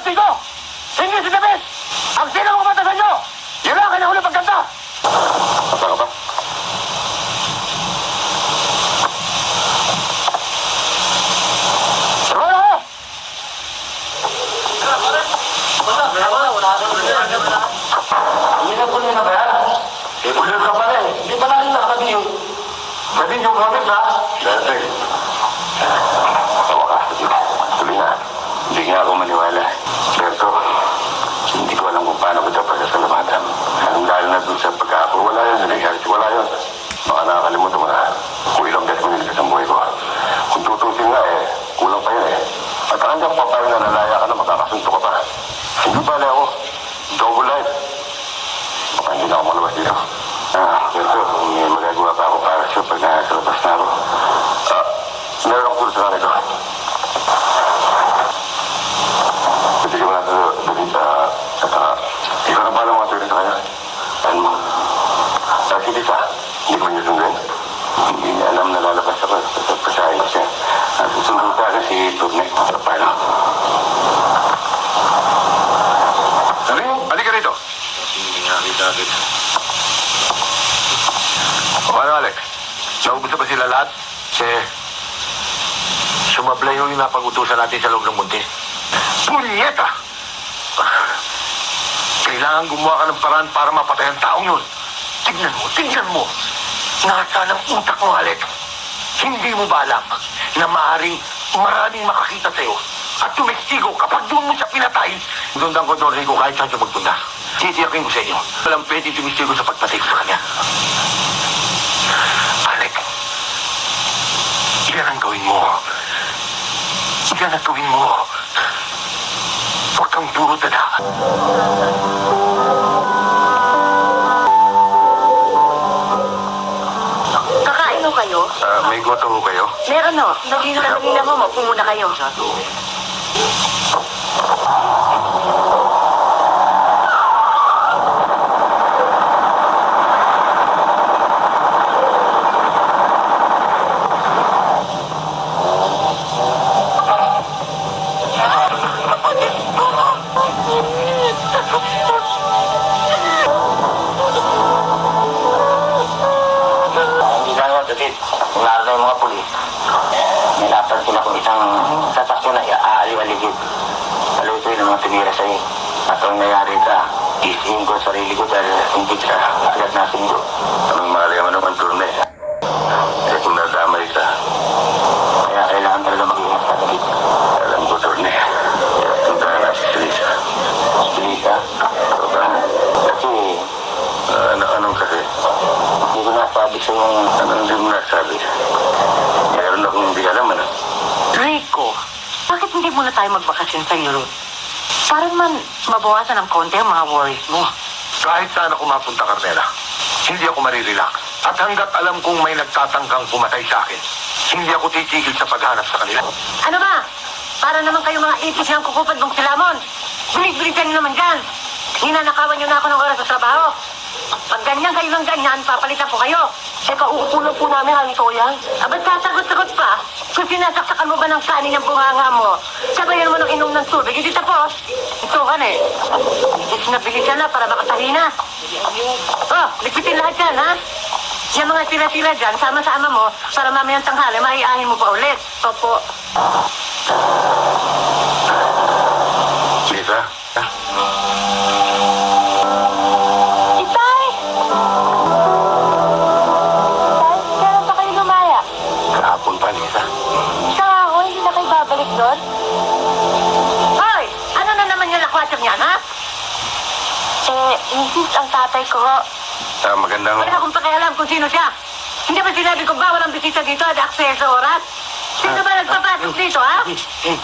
Pastigo! Single si Tepes! Ang sino mga batasan nyo! Yun lang kinahuli pagkanta! Hindi pa na rin nakakabili yun. Pwede nyo gamit na. Dahil Baka nakakalimutan mo na kung ilang beses mo nilikas ang buhay ko. Kung tutusin nga eh, kulang pa yun eh. At hanggang pa paano na nalaya ka na makakasunto ka pa. Hindi bala ako. Double life. Baka hindi na ako malabas dito. Ah, pero kung may magagawa pa ako para sa pag nasa labas na ako. Ah, meron akong tulad sa kanito. Pwede ka na sa sa... sa... Ikaw na pala mga tulad sa kanya. Ano mo? Ah, sige sa. Hindi ko niya sundin. Hindi niya alam na lalabas ako sa pasahin siya. Ah, susundo pa kasi si Turne. Sa paano? Sabi, halika rito. Hindi nga kita agad. O ano, Alex? Naubos na ba sila lahat? Si... Sumablay yung napag-utusan natin sa loob ng munti. Punyeta! Kailangan gumawa ka ng paraan para mapatay ang taong yun. Tignan mo, tignan mo. Nasa ng utak mo, Alex. Hindi mo ba alam na maaaring maraming makakita sa'yo at tumestigo kapag doon mo siya pinatay? Dundan ko doon, Rico, kahit saan siya magpunta. Titiyakin ko sa inyo. Walang pwede tumestigo sa pagpatay ko sa kanya. Alec, yan ang gawin mo. Yan ang gawin mo. Huwag kang puro dada. Kakain ho kayo? Ah, may goto ho kayo? Meron ho. Nagino na kanina mo, maupo muna kayo. Wala na yung mga pulis. May napansin akong isang sasakyan na aaliw-aligid. Palutoy ng mga tumira sa'yo. At ang nangyari ka, isihin ko ang sarili ko dahil hindi ka agad nasinggo. Anong mali naman, turne? Eh kung nadamay ka, kaya kailangan talaga mag-ingat ka, David. Alam ko, turne. Kaya tuntahan na si Lisa. Si Lisa? Ito ba? Kasi, ano, anong kasi? Hindi ko nasabi sa yung... Anong hindi mo nasabi? Meron akong hindi alam, ano? Rico, bakit hindi muna tayo magbakasyon sa Europe? Parang man mabawasan ng konti ang mga worries mo. Kahit saan ako mapunta, Carmela, hindi ako marirelax. At hanggat alam kong may nagtatangkang pumatay sa akin, hindi ako titigil sa paghanap sa kanila. Ano ba? Para naman kayo mga ipis ng kukupad mong silamon. Bilis-bilisan niyo naman dyan. Ninanakawan niyo na ako ng oras sa trabaho. Pag ganyan kayo ng ganyan, papalitan ko kayo. Teka, uupo lang po namin ang yan. Abad sasagot-sagot pa. Kung sinasaksakan mo ba ng kanin yung bunganga mo, sabayan mo ng inom ng tubig, hindi tapos. Ito ka eh. Bilis na bilisan na para makatahi na. Oh, lipitin lahat yan, ha? Yung mga tira-tira dyan, sama-sama mo para mamayang tanghali, maiahin mo pa ulit. Opo. Hoy! Ano na naman yung lakwatsak niyan, ha? Eh, insist ang tatay ko. Ah, magandang... Wala akong pakialam kung sino siya. Hindi ba sinabi ko bawal ang bisita dito at access sa oras? Sino ba nagpapasok dito, ha? Eh,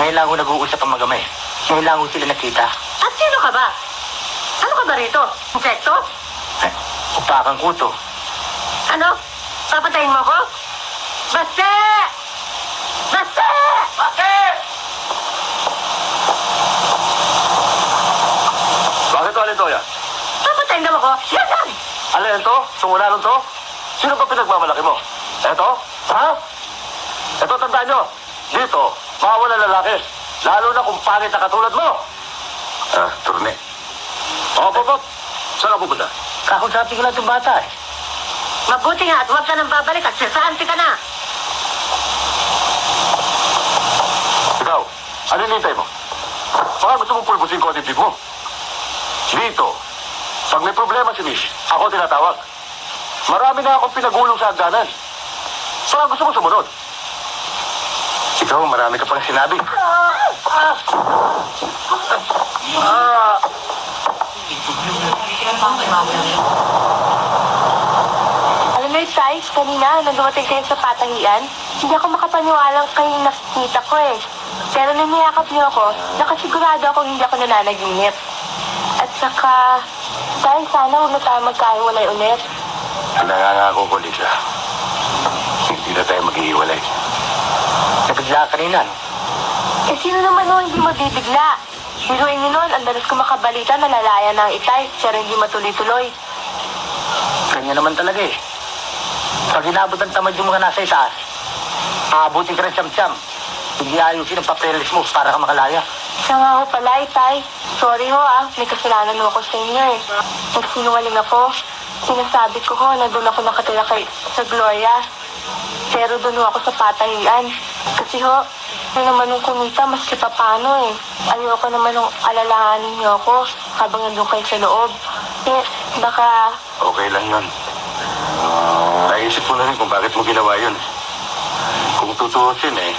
ngayon lang ako nag-uusap ang magamay. Ngayon lang ako sila nakita. At sino ka ba? Ano ka ba rito? Insekto? Eh, upakang kuto. Ano? Papatayin mo ko? Basta! Bakit? Bakit ulit to yan? Papatayin daw ako? Yan lang! Ano yan to? Sumula nun to? Sino ba pinagmamalaki mo? Eto? Ha? Eto, tandaan nyo. Dito, bawal ang lalaki. Lalo na kung pangit na katulad mo. Ah, turne. O, Bobot. Saan ka pupunta? Kakusapin ko lang itong bata eh. Mabuti nga at huwag ka nang babalik at sasante ka na. Ikaw, ano hinihintay mo? Baka gusto mong pulbusin ko ang dibdib mo. Dito, Pag may problema si Miss, ako tinatawag. Marami na akong pinagulong sa hagdanan. Baka gusto mo sumunod. Ikaw, marami ka pang sinabi. Alam mo, Sais, kanina, nang dumating kayo sa patahian, hindi ako makapaniwalang kayong nakikita ko eh. Pero nung niyakap niyo ako, nakasigurado akong hindi ako nananaginip. At saka, Sais, sana huwag na tayo magkahiwalay ulit. Nangangako ko, Lisa. Hindi na tayo maghihiwalay. Nabigla ka kanina, no? Eh, sino naman ho hindi mabibigla? Biruin niyo nun, ang dalas ko makabalita na lalaya ng itay, pero hindi matuloy-tuloy. Kanya naman talaga eh. Pag inabot ang tamad yung mga nasa itaas, aabutin ka rin siyam-siyam. Hindi ayusin ang papeles mo para ka makalaya. Siya nga ho pala, itay. Sorry ho ah, may kasalanan ho ako sa inyo eh. Nagsinungaling ako. Sinasabi ko ho na doon ako nakatira kay sa Gloria. Pero doon ho ako sa patahian. Kasi ho, yun naman nung kumita, maski pa paano eh. Ayoko naman nung alalahanin niyo ako habang nandun kayo sa loob. Eh, baka Okay lang yun. Naisip ko na rin kung bakit mo ginawa yun. Kung tutuusin eh,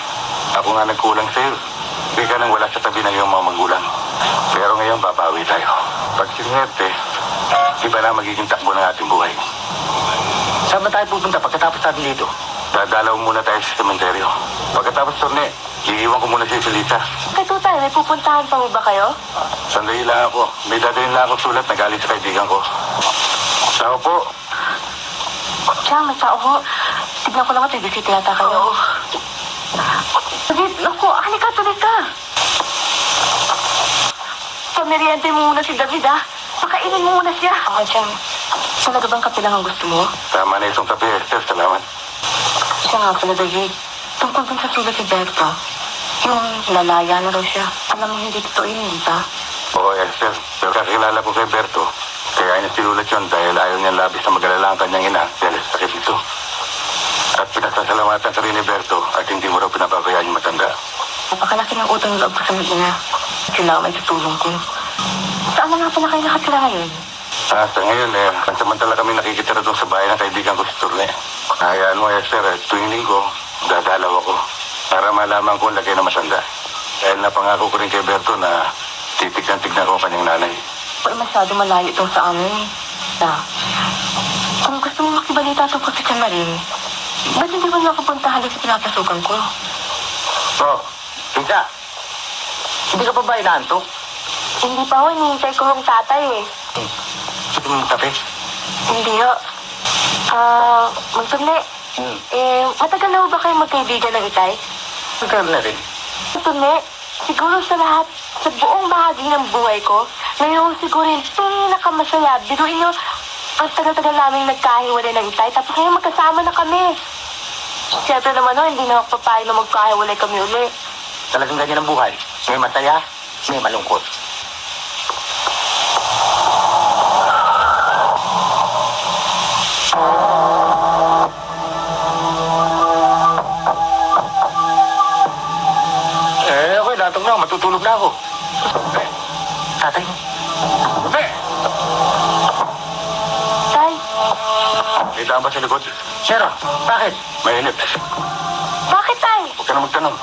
ako nga nagkulang sa'yo. Hindi ka nang wala sa tabi ng iyong mga magulang. Pero ngayon, babawi tayo. Pag sinerte, iba na magiging takbo ng ating buhay. Saan ba tayo pupunta pagkatapos natin dito? Dadalaw muna tayo sa sementeryo. Pagkatapos turne, iiwan ko muna si Silita. Kay tutay, may pupuntahan pa mo ba kayo? Sandali lang ako. May dadalhin lang ako sulat na galing sa kaibigan ko. Tao po. Siya, may tao ho. Tignan ko lang at ibisita yata kayo. David, naku, halika, tuloy ka. Pameriente mo muna si David, ha? Pakainin mo muna siya. Ah, Jem. Talaga bang kape lang ang gusto mo? Tama na itong kape, Esther. Salamat. Siya nga pala, David. Tungkol dun sa sulat ni Berta, yung lalaya na raw siya. Alam mo, hindi totoo yun, di ba? Oo, Esther. Pero kakilala ko kay Berto. Kaya niya sinulat yun dahil ayaw niya labis na mag-alala ang kanyang ina dahil sa sakit nito. At pinasasalamatan ka rin ni Berto at hindi mo raw pinapabayaan yung matanda. Napakalaki ng utang ng loob ko sa ina. Kailangan sa tulong ko. Saan na nga pala kayo nakatira ngayon? Ah, sa ngayon eh, pansamantala kami nakikitira doon sa bahay ng kaibigan ko si Turne. Hayaan mo, Esther, eh, tuwing linggo, dadalaw ako para malaman ko ang lagay ng masanda. Dahil napangako ko rin kay Berto na titignan-tignan ko ang kanyang nanay. Pero masyado malayo ito sa amin. Na, kung gusto mo makibalita tungkol sa San Marin, ba't hindi mo nakapuntahan doon sa pinapasukan ko? Oh, Lisa, hindi ka pa ba inaantok? Hindi pa ho, hinihintay ko yung tatay eh. Sige mo kape. Hindi ho. Ah, magtunli. Hmm. Eh, matagal na ho ba kayo magkaibigan ng itay? Magkaroon na rin. Magtunli, siguro sa lahat, sa buong bahagi ng buhay ko, ngayon siguro yung pinakamasaya. Biruin nyo, ang tagal-tagal namin nagkahiwalay ng itay, tapos ngayon magkasama na kami. Siyempre naman ho, hindi na ako papayag na magkahiwalay kami uli. Talagang ganyan ang buhay. May masaya, may malungkot. Eh, okay, datong na. Matutulog na ako. Eh, Tatay, Tay, may daan ba sa likod? Sero, bakit? Mainit. bakit tay? Huwag ka na magtanong.